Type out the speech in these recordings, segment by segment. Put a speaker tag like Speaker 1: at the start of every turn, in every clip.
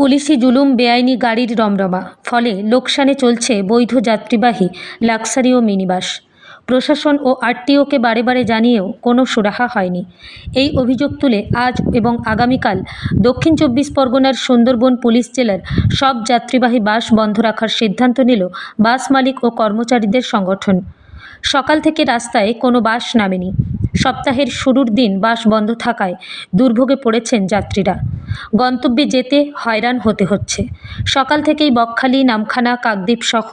Speaker 1: পুলিশি জুলুম বেআইনি গাড়ির রমরমা, ফলে লোকসানে চলছে বৈধ যাত্রীবাহী লাক্সারি ও মিনিবাস। প্রশাসন ও আরটিওকে বারে বারে জানিয়েও কোনো সুরাহা হয়নি। এই অভিযোগ তুলে আজ এবং আগামীকাল দক্ষিণ চব্বিশ পরগনার সুন্দরবন পুলিশ জেলার সব যাত্রীবাহী বাস বন্ধ রাখার সিদ্ধান্ত নিল বাস মালিক ও কর্মচারীদের সংগঠন। সকাল থেকে রাস্তায় কোনো বাস নামেনি। সপ্তাহের শুরুর দিন বাস বন্ধ থাকায় দুর্ভোগে পড়েছেন যাত্রীরা। গন্তব্যে যেতে হয়রান হতে হচ্ছে। সকাল থেকেই বকখালি নামখানা কাকদ্বীপ সহ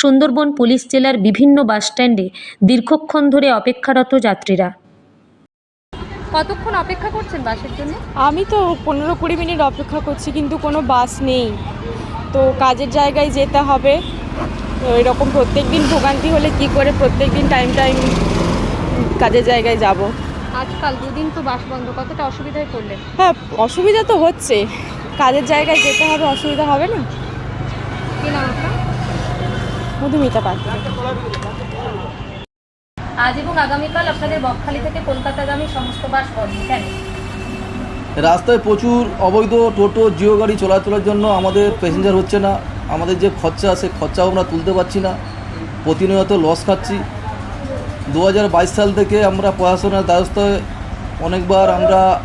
Speaker 1: সুন্দরবন পুলিশ জেলার বিভিন্ন বাসস্ট্যান্ডে দীর্ঘক্ষণ ধরে অপেক্ষারত যাত্রীরা। কতক্ষণ অপেক্ষা করছেন বাসের জন্য?
Speaker 2: আমি তো পনেরো কুড়ি মিনিট অপেক্ষা করছি কিন্তু কোনো বাস নেই। তো কাজের জায়গায় যেতে হবে। তো এরকম প্রত্যেক দিন ভোগান্তি হলে কি করে প্রত্যেক দিন টাইম টাইম কাজের জায়গায় যাব।
Speaker 1: আজকাল দুদিন তো বাস বন্ধ কতটা অসুবিধায় পড়লে
Speaker 2: হ্যাঁ অসুবিধা তো হচ্ছে। কাজের জায়গায় যেতে হবে অসুবিধা হবে না।
Speaker 1: কি নাম আপনার?
Speaker 2: মধুমিতা পাত্র
Speaker 1: আজ এবং আগামীকাল আপনাদের বকখালি থেকে কলকাতাগামী সমস্ত বাস বন্ধ কেন?
Speaker 3: রাস্তায় প্রচুর অবৈধ টোটো জিও গাড়ি চলাচলের জন্য আমাদের প্যাসেঞ্জার হচ্ছে না। আমাদের যে খরচা আছে খরচাও আমরা তুলতে পারছি না। প্রতিনিয়ত লস খাচ্ছি। দু হাজার বাইশ সাল থেকে আমরা প্রশাসনের দ্বারস্থায় অনেকবার আমরা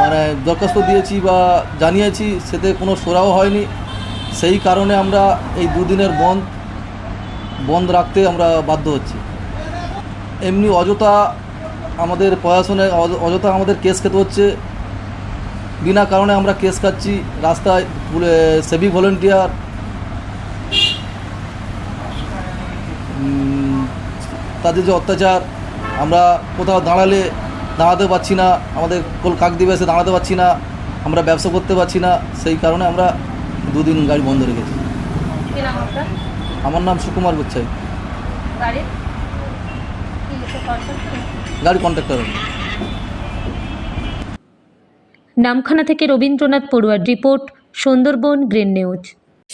Speaker 3: মানে দরখাস্ত দিয়েছি বা জানিয়েছি, সেতে কোনো সোরাও হয়নি। সেই কারণে আমরা এই দুদিনের বন্ধ বন্ধ রাখতে আমরা বাধ্য হচ্ছি। এমনি অযথা আমাদের প্রশাসনে অয- অযথা আমাদের কেস খেতে হচ্ছে। বিনা কারণে আমরা কেস খাচ্ছি, রাস্তায় সেভিক ভলেন্টিয়ার। তাদের যে অত্যাচার আমরা কোথাও দাঁড়ালে দাঁড়াতে পারছি না আমাদের কোল কাক দিবে এসে দাঁড়াতে পারছি না আমরা ব্যবসা করতে পারছি না সেই কারণে আমরা দুদিন গাড়ি বন্ধ রেখেছি
Speaker 1: কি নাম আপনার?
Speaker 3: আমার নাম সুকুমার গুচ্ছাই। গাড়ি? কন্ট্রাক্টর
Speaker 1: নামখানা থেকে Rabindranath পড়ুয়ার report Sundarban green news.